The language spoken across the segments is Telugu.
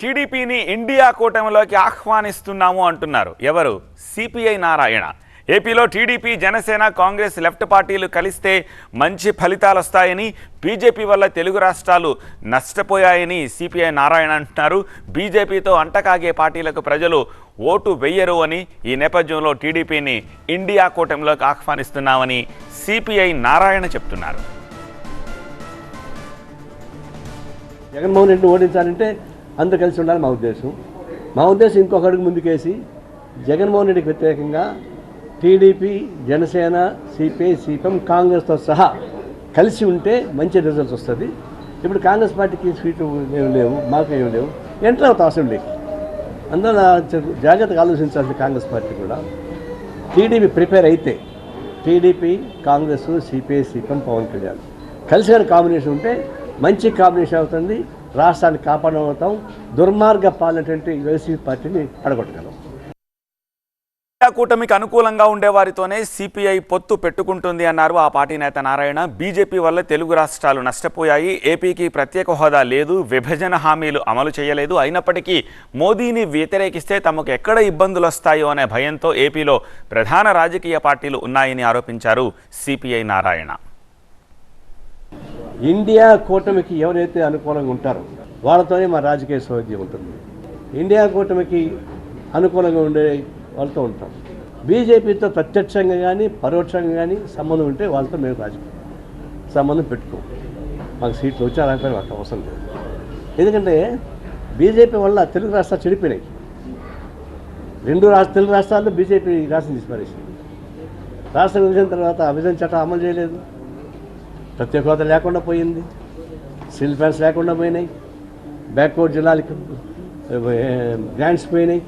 టీడీపీని ఇండియా కూటమిలోకి ఆహ్వానిస్తున్నాము అంటున్నారు. ఎవరు? సిపిఐ నారాయణ. ఏపీలో టీడీపీ జనసేన కాంగ్రెస్ లెఫ్ట్ పార్టీలు కలిస్తే మంచి ఫలితాలు వస్తాయని బీజేపీ వల్ల తెలుగు రాష్ట్రాలు నష్టపోయాయని సిపిఐ నారాయణ అంటున్నారు. బీజేపీతో అంటకాగే పార్టీలకు ప్రజలు ఓటు వెయ్యరు అని ఈ నేపథ్యంలో టీడీపీని ఇండియా కూటమిలోకి ఆహ్వానిస్తున్నామని సిపిఐ నారాయణ చెప్తున్నారు. జగన్మోహన్ రెడ్డి ఓడించాలంటే అందరూ కలిసి ఉండాలి మా ఉద్దేశం. మా ఉద్దేశం ఇంకొక అడుగు ముందుకేసి జగన్మోహన్ రెడ్డికి వ్యతిరేకంగా టీడీపీ జనసేన సిపిఐ సిపిఎం కాంగ్రెస్తో సహా కలిసి ఉంటే మంచి రిజల్ట్స్ వస్తుంది. ఇప్పుడు కాంగ్రెస్ పార్టీకి సీట్లు ఏమి లేవు మాకు ఏమి లేవు ఎంటర్ అవుతా అసెంబ్లీకి. అందువల్ల జ- జాగ్రత్తగా ఆలోచించాల్సింది కాంగ్రెస్ పార్టీ కూడా టీడీపీ ప్రిపేర్ అయితే TDP Congress CPI CPM Pavan Kalyan కలిసి కాంబినేషన్ ఉంటే మంచి కాంబినేషన్ అవుతుంది. రాష్ట్రాన్ని కాపాడగలుగుతాం. దుర్మార్గ పాలనటువంటి వైసీపీ పార్టీని అడగొట్టగలం. కూటమికి అనుకూలంగా ఉండేవారితోనే సిపిఐ పొత్తు పెట్టుకుంటుంది అన్నారు ఆ పార్టీ నేత నారాయణ. బీజేపీ వల్ల తెలుగు రాష్ట్రాలు నష్టపోయాయి. ఏపీకి ప్రత్యేక హోదా లేదు. విభజన హామీలు అమలు చేయలేదు. అయినప్పటికీ మోదీని వ్యతిరేకిస్తే తమకు ఎక్కడ ఇబ్బందులు వస్తాయో అనే భయంతో ఏపీలో ప్రధాన రాజకీయ పార్టీలు ఉన్నాయని ఆరోపించారు సిపిఐ నారాయణ. ఇండియా కూటమికి ఎవరైతే అనుకూలంగా ఉంటారో వాళ్ళతోనే మా రాజకీయ సౌద్యం ఉంటుంది. ఇండియా కూటమికి అనుకూలంగా ఉండే వాళ్ళతో ఉంటాం. బీజేపీతో ప్రత్యక్షంగా కానీ పరోక్షంగా కానీ సంబంధం ఉంటే వాళ్ళతో మేము రాజకీయ సంబంధం పెట్టుకోం. మాకు సీట్లు వచ్చి అలాంటి మాకు అవసరం లేదు. ఎందుకంటే బీజేపీ వల్ల తెలుగు రాష్ట్రాలు చెడిపోయినాయి. రెండు రాష్ట్ర తెలుగు రాష్ట్రాల్లో బీజేపీ రాష్ట్రం తీసి పారేసింది రాష్ట్రం విభజన తర్వాత విభజన చట్టం అమలు చేయలేదు. ప్రత్యేక హోదా లేకుండా పోయింది. సిల్ ఫ్యాన్స్ లేకుండా పోయినాయి. బ్యాక్వర్డ్ జిల్లాలకి గ్రాంట్స్ పోయినాయి.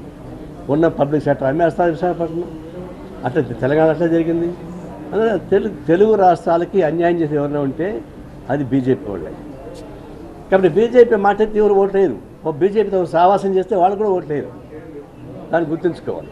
ఉన్న పబ్లిక్ సెక్టర్ అమ్మేస్తారు విశాఖపట్నం. అట్లా తెలంగాణ అట్లా జరిగింది. అందులో తెలుగు తెలుగు రాష్ట్రాలకి అన్యాయం చేసి ఎవరైనా ఉంటే అది బీజేపీ వాళ్ళే. కాబట్టి బీజేపీ మాట ఎవరు ఓట్లేరు? బీజేపీతో సావాసం చేస్తే వాళ్ళు కూడా ఓట్లేరు. దాన్ని గుర్తుంచుకోవాలి.